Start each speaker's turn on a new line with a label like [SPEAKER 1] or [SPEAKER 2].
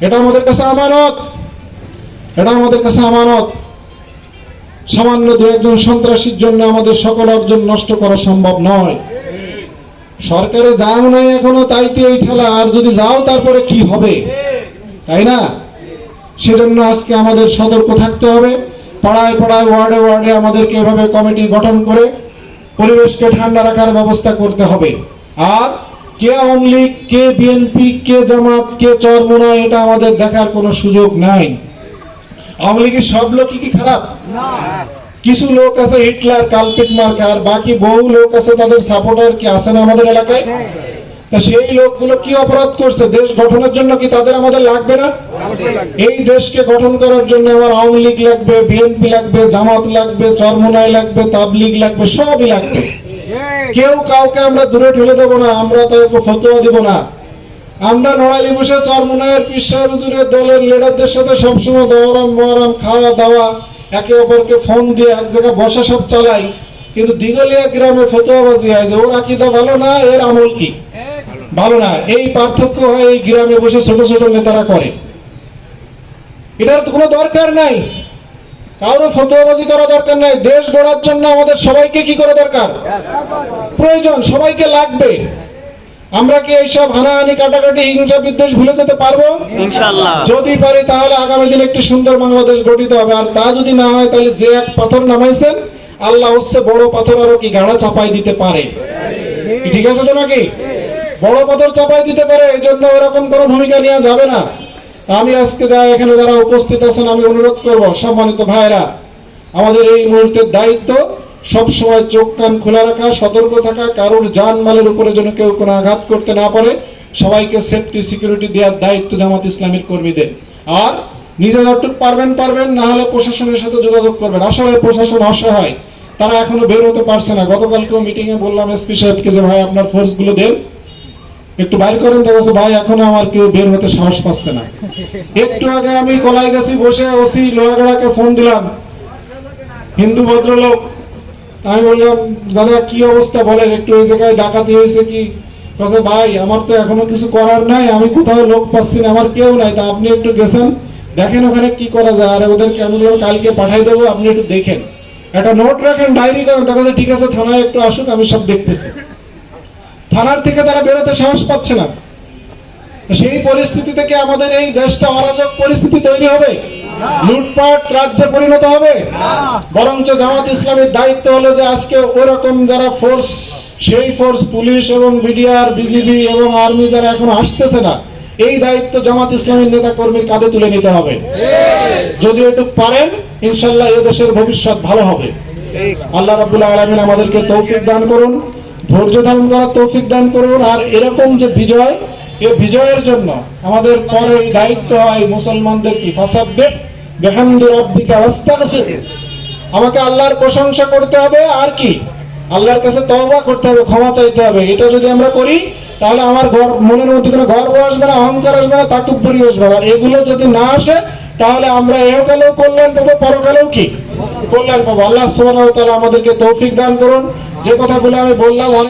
[SPEAKER 1] এটা আমাদের কাছে আমানত। এটা আমাদের কাছে আমানত। সামান্য দু একজন সন্ত্রাসীর জন্য আমাদের সকল অর্জন নষ্ট করা সম্ভব নয়। সরকারে যাও নাই এখনও, তাইতে এই ঠেলা। আর যদি যাও, তারপরে কি হবে? তাই না? সেজন্য আজকে আমাদের সতর্ক থাকতে হবে। পাড়ায় পাড়ায়, ওয়ার্ডে ওয়ার্ডে আমাদেরকে এভাবে কমিটি গঠন করে পরিবেশকে ঠান্ডা রাখার ব্যবস্থা করতে হবে। আর কে আওয়ামী লীগ কে বিএনপি কে জামাত কে চরমোনা এটা আমাদের দেখার কোনো সুযোগ নাই। আওয়ামী লীগের সব লোকই কি খারাপ? কিছু লোক আছে হিটলার কালপিট মার্কা আর বাকি বহু লোক আছে তাদের সাপোর্টার কি আছে না আমাদের এলাকায়? তা সেই লোকগুলো কি অপরাধ করছে? দেশ গঠনের জন্য কি তাদের আমাদের লাগবে না? এই দেশকে গঠন করার জন্য আমার আওয়ামী লীগ লাগবে বিএনপি লাগবে জামাত লাগবে চরমোনাই লাগবে তাবলিগ লাগবে সবই লাগবে। কেউ কাউকে আমরা দূরে ঠেলে দেবো না, আমরা তাদেরকে ফতোয়া দিব না। আমরা নড়াইলে বসে চরমোনায়ের পিসা হুজুরের দলের লিডারদের সাথে সবসময় দহরাম, মহরাম, খাওয়া দাওয়া, একে অপরকে ফোন দিয়ে এক জায়গায় বসা সব চালাই। কিন্তু দিগলিয়া গ্রামে ফতোয়াবাজি হয় যে, ওর আকিদা ভালো না, এর আমল কি? ভালো না। এই পার্থক্য হয় এই গ্রামে বসে ছোট ছোট নেতারা করে। এটার তো কোনো দরকার নাই। কারও ফতোয়াবাজি করা দরকার নাই। দেশ গড়ার জন্য আমাদের সবাইকে কি করা দরকার? প্রয়োজন সবাইকে লাগবে। আমরা কি এইসব হানাহানি কাটাকাটি হিংসা বিদ্বেষ ভুলে যেতে পারব? যদি পারি তাহলে আগামী দিনে একটি সুন্দর বাংলাদেশ গঠিত হবে। আর তা যদি না হয় তাহলে যে এক পাথর নামাইছেন আল্লাহ হচ্ছে বড় পাথর আরও কি গাড়া চাপাই দিতে পারে। ঠিক আছে তো নাকি? বড় পাথর চাপাই দিতে পারে এই জন্য এরকম কোনো ভূমিকা নেওয়া যাবে না। আমি আজকে যারা এখানে যারা উপস্থিত আছেন, আমি অনুরোধ করব, সম্মানিত ভাইরা আমাদের এই মুহূর্তের দায়িত্ব সব সময় চোখ কান খোলা রাখা, সতর্ক থাকা, কারোর জান মালের উপরে যেন কেউ কোনো আঘাত করতে না পারে। সবাইকে সেফটি সিকিউরিটি দেওয়ার দায়িত্ব জামাত ইসলামের কর্মীদের। আর নিজে যতটুকু পারবেন পারবেন, না হলে প্রশাসনের সাথে যোগাযোগ করবেন। আসলে প্রশাসন অসহায়, তারা এখনও বের হতে পারছে না। গতকালকেও মিটিং এ বললাম এসপি সাহেবকে যে, ভাই, আপনার ফোর্সগুলো দেন। একটু বাইর করেন দেখা যাচ্ছে, ভাই এখনও আমার কেউ বের হতে সাহস পাচ্ছে না। একটু আগে আমি কলাই গাছি বসে ওসি লোহাগড়াকে ফোন দিলাম। হিন্দু ভদ্রলোক। আমি বললাম দাদা কি অবস্থা বলেন? একটু ওই জায়গায় ডাকাতি হয়েছে কি? কাছে ভাই আমার তো এখনও কিছু করার নাই। আমি কোথাও লোক পাচ্ছি না আমার কেউ নাই। তা আপনি একটু গেছেন দেখেন ওখানে কি করা যায়। আর ওদেরকে আমি কালকে পাঠাই দেবো আপনি একটু দেখেন। একটা নোট রাখেন ডায়েরি করেন দেখা ঠিক আছে থানায় একটু আসুক আমি সব দেখতেছি। থানার থেকে তারা বেরোতে সাহস পাচ্ছে না। সেই পরিস্থিতি থেকে আমাদের এই দেশটা অরাজক পরিস্থিতি তৈরি হবে? লুটপাট রাজ্যে পরিণত হবে? বরঞ্চ জামাত ইসলামের দায়িত্ব হলো যে আজকে ওরকম যারা ফোর্স সেই ফোর্স পুলিশ এবং বিডিআর, বিজিবি এবং আর্মি যারা এখন আসতেছে না, এই দায়িত্ব জামাত ইসলামের নেতা কর্মীর কাঁধে তুলে নিতে হবে। যদি একটু পারেন, ইনশাল্লাহ এ দেশের ভবিষ্যৎ ভালো হবে। আল্লাহ রাবুল আলমিন আমাদেরকে তৌফিক দান করুন। ধৈর্য ধারণ করার তৌফিক দান করুন। আর এরকম যে বিজয় এই বিজয়ের জন্য আমাদের পরে দায়িত্ব হয় মুসলমানদের কি? ফাসাব্বে বেহামদি রব্বিকা ওয়াস্তাগফির। আমাকে আল্লাহর প্রশংসা করতে হবে, আর কি? আল্লাহর কাছে তওবা করতে হবে, ক্ষমা চাইতে হবে। এটা যদি আমরা করি, তাহলে আমার ঘর, মনের মধ্যে কোনো গর্ব আসবে না, অহংকার আসবে না তাকুব্বরি আসবে না। আর এগুলো যদি না আসে, তাহলে আমরা এহকালেও কল্যাণ পাবো, পরকালেও কি? কল্যাণ পাবো। আল্লাহ সুবহানাহু ওয়া তাআলা আমাদেরকে তৌফিক দান করুন। যে কথাগুলো আমি বললাম